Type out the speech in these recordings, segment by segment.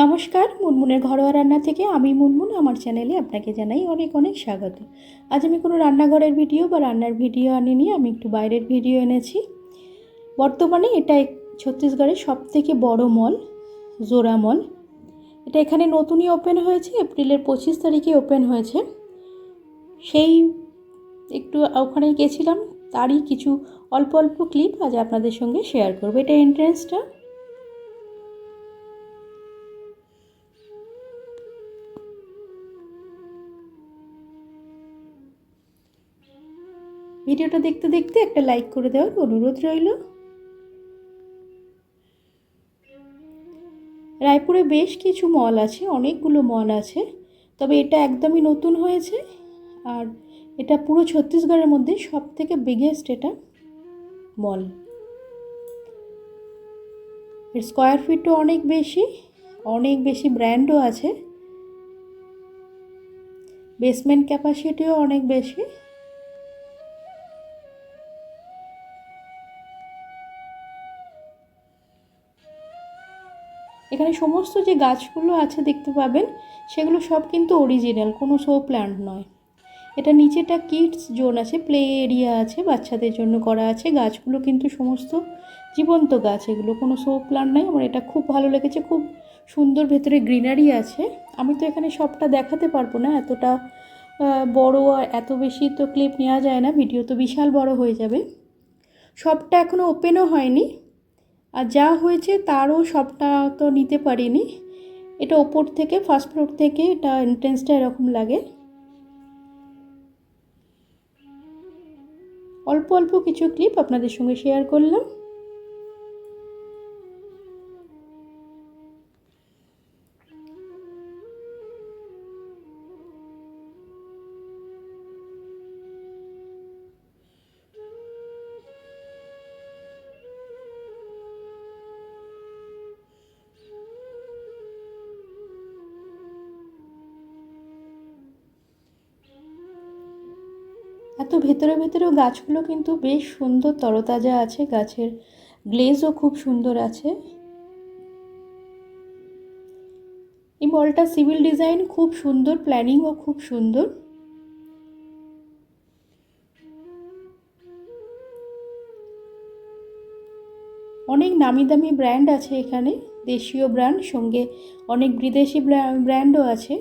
নমস্কার, মুনমুনের ঘরোয়া রান্না থেকে আমি মুনমুন। আমার চ্যানেলে আপনাকে জানাই অনেক অনেক স্বাগত। আজ আমি কোনো রান্নাঘরের ভিডিও বা রান্নার ভিডিও আনিনি, আমি একটু বাইরের ভিডিও এনেছি। বর্তমানে এটা ছত্তিশগড়ের সব থেকে বড় মল, জোড়া মল। এটা এখানে নতুনই ওপেন হয়েছে, এপ্রিলের পঁচিশ তারিখে ওপেন হয়েছে। সেই একটু ওখানে গেছিলাম, তারই কিছু অল্প অল্প ক্লিপ আজ আপনাদের সঙ্গে শেয়ার করব। এটা এন্ট্রেন্সটা ভিডিওটা দেখতে দেখতে একটা লাইক করে দেওয়ার অনুরোধ রইল। রায়পুরে বেশ কিছু মল আছে, অনেকগুলো মল আছে, তবে এটা একদমই নতুন হয়েছে। আর এটা পুরো ছত্তিশগড়ের মধ্যে সব থেকে বিগেস্ট এটা মল। এর স্কোয়ার ফিটও অনেক বেশি অনেক বেশি ব্র্যান্ডও আছে। বেসমেন্ট ক্যাপাসিটিও অনেক বেশি। এখানে সমস্ত যে গাছগুলো আছে দেখতে পাবেন, সেগুলো সব কিন্তু অরিজিনাল কোনো শো প্ল্যান্ট নয়। এটা নিচেটা কিডস জোন আছে প্লে এরিয়া আছে, বাচ্চাদের জন্য করা আছে। গাছগুলো কিন্তু সমস্ত জীবন্ত গাছ, এগুলো কোনো শো প্ল্যান্ট নয়। আমার এটা খুব ভালো লেগেছে, খুব সুন্দর ভেতরে গ্রিনারি আছে। আমি তো এখানে সবটা দেখাতে পারব না, এতটা বড় আর এত বেশি তো ক্লিপ নেওয়া যায় না ভিডিও তো বিশাল বড় হয়ে যাবে। সবটা এখনও ওপেনও হয়নি। আর যা হয়েছে তারও সবটা তো নিতে পারিনি। এটা ওপর থেকে ফার্স্ট ফ্লোর থেকে এটা এন্ট্রেন্সটা এরকম লাগে। অল্প অল্প কিছু ক্লিপ আপনাদের সঙ্গে শেয়ার করলাম। এত ভেতরে ভেতরেও গাছগুলো কিন্তু বেশ সুন্দর তরতাজা আছে, গাছের গ্লেজও খুব সুন্দর আছে। এই মলটা সিভিল ডিজাইন খুব সুন্দর প্ল্যানিংও খুব সুন্দর। অনেক নামি দামি ব্র্যান্ড আছে এখানে, দেশীয় ব্র্যান্ড সঙ্গে অনেক বিদেশি ব্র্যান্ডও আছে।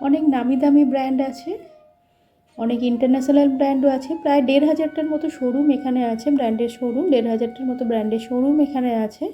অনেক নামি দামি ব্র্যান্ড আছে, অনেক ইন্টারন্যাশনাল ব্র্যান্ডও আছে। প্রায় দেড় হাজারটার মতো শোরুম এখানে আছে ব্র্যান্ডের শোরুম দেড় হাজারটার মতো ব্র্যান্ডের শোরুম এখানে আছে।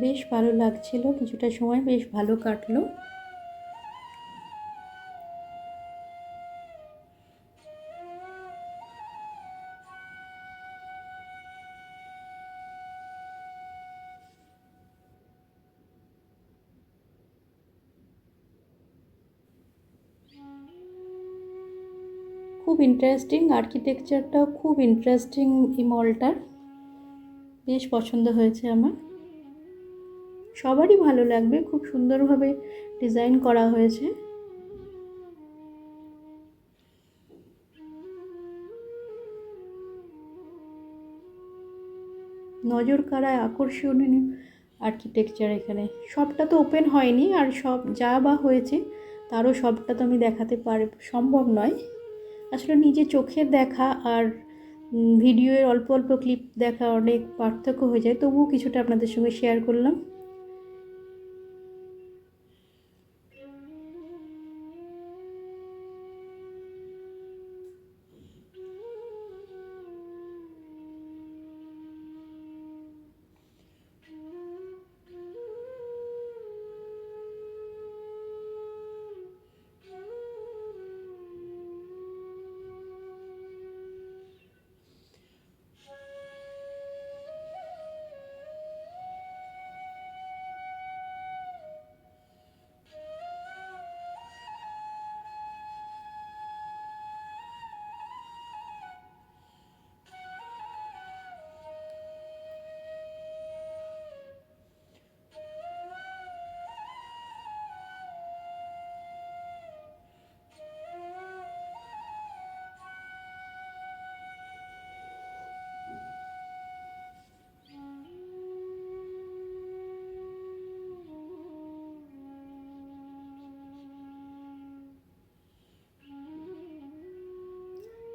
বেশ ভালো লাগছিল, কিছুটা সময় বেশ ভালো কাটলো। খুব ইন্টারেস্টিং আর্কিটেকচারটাও খুব ইন্টারেস্টিং এই মলটার বেশ পছন্দ হয়েছে আমার। সবারই ভালো লাগবে, খুব সুন্দরভাবে ডিজাইন করা হয়েছে। নজর কাড়ায় আকর্ষণীয় আর্কিটেকচার এখানে। সবটা তো ওপেন হয়নি, আর সব যা বা হয়েছে, তারও সবটা তো আমি দেখাতে পার, সম্ভব নয়। আসলে নিজে চোখের দেখা আর ভিডিওর অল্প অল্প ক্লিপ দেখা অনেক পার্থক্য হয়ে যায়, তবুও কিছুটা আপনাদের সঙ্গে শেয়ার করলাম।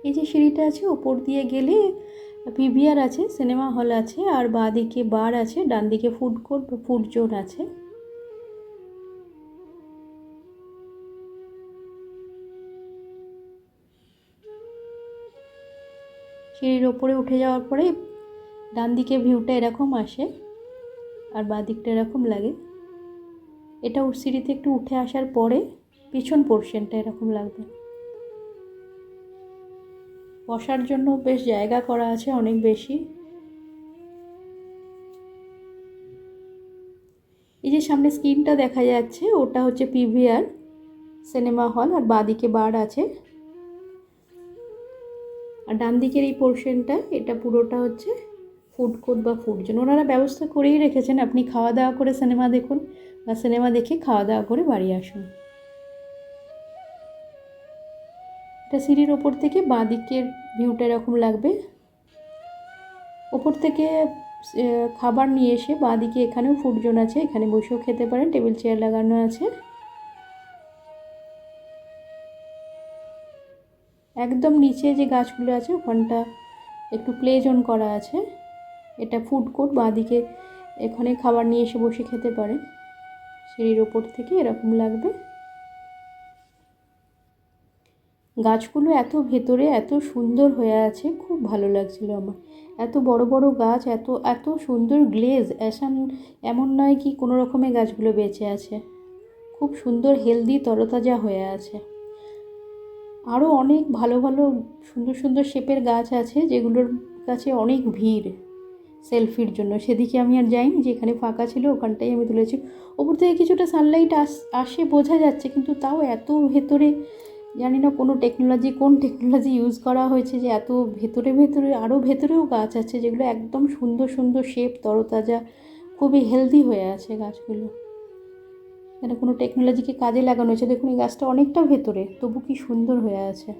এই যে সিঁড়িটা আছে, ওপর দিয়ে গেলে পিভিআর আছে সিনেমা হল আছে, আর বাঁদিকে বার আছে ডান দিকে ফুড কোর্ট বা ফুড জোন আছে। সিঁড়ির ওপরে উঠে যাওয়ার পরে ডান দিকে ভিউটা এরকম আসে, আর বাঁ দিকটা এরকম লাগে। এটা সিঁড়িতে একটু উঠে আসার পরে পিছন পোর্শনটা এরকম লাগবে। বসার জন্য বেশ জায়গা করা আছে অনেক বেশি। এই যে সামনে স্ক্রিনটা দেখা যাচ্ছে, ওটা হচ্ছে পিভিআর সিনেমা হল, আর বাঁদিকে বার আছে। আর ডান দিকের এই পোর্শনটা, এটা পুরোটা হচ্ছে ফুড কোর্ট বা ফুড জোন। ওনারা ব্যবস্থা করেই রেখেছেন, আপনি খাওয়া দাওয়া করে সিনেমা দেখুন বা সিনেমা দেখে খাওয়া দাওয়া করে বাড়ি আসুন। এটা সিঁড়ির ওপর থেকে বাঁ দিকের ভিউটা এরকম লাগবে। ওপর থেকে খাবার নিয়ে এসে বাঁ দিকে এখানেও ফুড জোন আছে, এখানে বসেও খেতে পারেন টেবিল চেয়ার লাগানো আছে। একদম নিচে যে গাছগুলো আছে, ওখানটা একটু প্লে জোন করা আছে। এটা ফুড কোর্ট বাঁ দিকে এখানে খাবার নিয়ে এসে বসে খেতে পারেন। সিঁড়ির ওপর থেকে এরকম লাগবে। গাছগুলো এত ভেতরে এত সুন্দর হয়ে আছে, খুব ভালো লাগছিল আমার। এত বড় বড় গাছ, এত এত সুন্দর গ্লেজ এসান এমন নয় কি কোনো রকমে গাছগুলো বেঁচে আছে। খুব সুন্দর হেলদি তরতাজা হয়ে আছে। আরও অনেক ভালো ভালো সুন্দর সুন্দর শেপের গাছ আছে, যেগুলোর কাছে অনেক ভিড় সেলফির জন্য। সেদিকে আমি আর যাইনি যেখানে ফাঁকা ছিল ওখানটাই আমি তুলেছি। ওপর থেকে কিছুটা সানলাইট আস, আসে বোঝা যাচ্ছে, কিন্তু তাও এত ভেতরে জানি না কোনো টেকনোলজি কোন টেকনোলজি ইউজ করা হয়েছে যে এত ভেতরে ভেতরে আরও ভেতরেও গাছ আছে যেগুলো একদম সুন্দর সুন্দর শেপ তরতাজা, খুবই হেলদি হয়ে আছে গাছগুলো। এখানে কোনো টেকনোলজিকে কাজে লাগানো হয়েছে? দেখুন, এই গাছটা অনেকটা ভেতরে, তবু কি সুন্দর হয়ে আছে।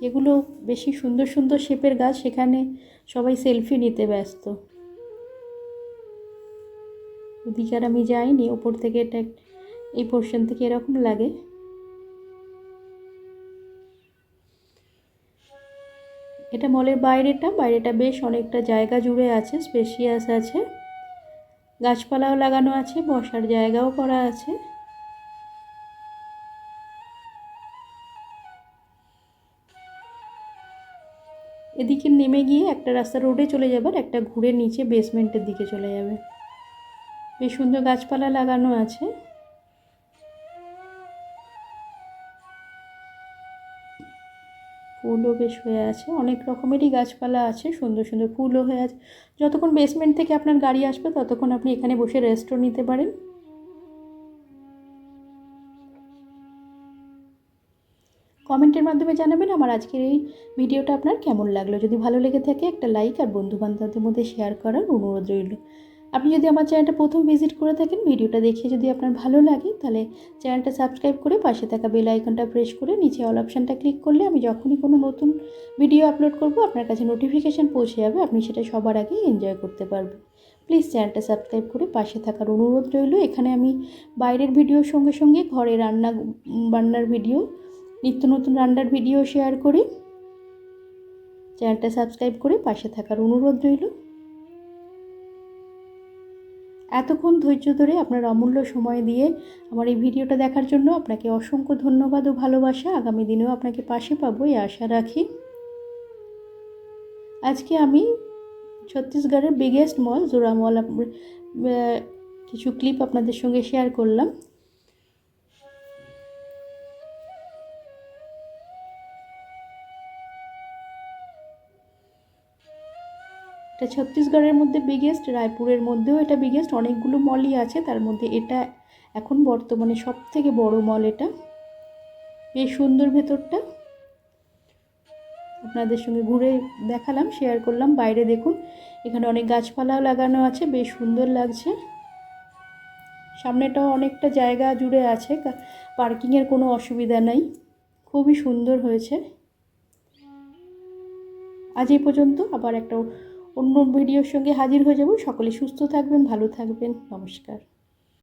যেগুলো বেশি সুন্দর সুন্দর শেপের গাছ, সেখানে সবাই সেলফি নিতে ব্যস্ত। ওদিকে আর আমি যাইনি ওপর থেকে এটা এই পোর্শন থেকে এরকম লাগে। এটা মলের বাইরেটা বাইরেটা বেশ অনেকটা জায়গা জুড়ে আছে স্পেশিয়াস আছে। গাছপালাও লাগানো আছে, বসার জায়গাও করা আছে। এদিকে নেমে গিয়ে একটা রাস্তা রোডে চলে যাবার, একটা ঘুরে নিচে বেসমেন্টের দিকে চলে যাবে। বেশ সুন্দর গাছপালা লাগানো আছে। ফুলও বেশ হয়ে আছে, অনেক রকমেরই গাছপালা আছে, সুন্দর সুন্দর ফুলও হয়ে আছে। যতক্ষণ বেসমেন্ট থেকে আপনার গাড়ি আসবে, ততক্ষণ আপনি এখানে বসে রেস্টও নিতে পারেন। কমেন্টের মাধ্যমে জানাবেন আমার আজকের এই ভিডিওটা আপনার কেমন লাগল। যদি ভালো লেগে থাকে, একটা লাইক আর বন্ধুবান্ধবদের মধ্যে শেয়ার করার অনুরোধ রইল। আপনি যদি আমার চ্যানেলটা প্রথম ভিজিট করে থাকেন, ভিডিওটা দেখে যদি আপনার ভালো লাগে, তাহলে চ্যানেলটা সাবস্ক্রাইব করে পাশে থাকা বেল আইকনটা প্রেস করে নিচে অল অপশানটা ক্লিক করলে আমি যখনই কোনো নতুন ভিডিও আপলোড করব, আপনার কাছে নোটিফিকেশান পৌঁছে যাবে, আপনি সেটা সবার আগে এনজয় করতে পারবেন। প্লিজ চ্যানেলটা সাবস্ক্রাইব করে পাশে থাকার অনুরোধ রইল। এখানে আমি বাইরের ভিডিওর সঙ্গে সঙ্গে ঘরে রান্না, বান্নার ভিডিও, নিত্য নতুন রান্নার ভিডিও শেয়ার করি। চ্যানেলটা সাবস্ক্রাইব করে পাশে থাকার অনুরোধ রইল। এতক্ষণ ধৈর্য ধরে আপনার অমূল্য সময় দিয়ে আমার এই ভিডিওটা দেখার জন্য আপনাকে অসংখ্য ধন্যবাদ ও ভালোবাসা। আগামী দিনেও আপনাকে পাশে পাবো এই আশা রাখি। আজকে আমি ছত্তিশগড়ের বিগেস্ট মল জোড়া মল কিছু ক্লিপ আপনাদের সঙ্গে শেয়ার করলাম। এটা ছত্তিশগড়ের মধ্যে বিগেস্ট রায়পুরের মধ্যেও এটা বিগেস্ট অনেকগুলো মলই আছে, তার মধ্যে এটা এখন বর্তমানে সব থেকে বড় মল এটা। বেশ সুন্দর ভেতরটা। আপনাদের সঙ্গে ঘুরে দেখালাম শেয়ার করলাম, বাইরে দেখুন। এখানে অনেক গাছপালাও লাগানো আছে, বেশ সুন্দর লাগছে। সামনেটাও অনেকটা জায়গা জুড়ে আছে পার্কিংয়ের কোনো অসুবিধা নেই। খুবই সুন্দর হয়েছে। আজ এই পর্যন্ত, আবার একটা অন্য ভিডিওর সঙ্গে হাজির হয়ে যাব। সকলে সুস্থ থাকবেন ভালো থাকবেন। নমস্কার।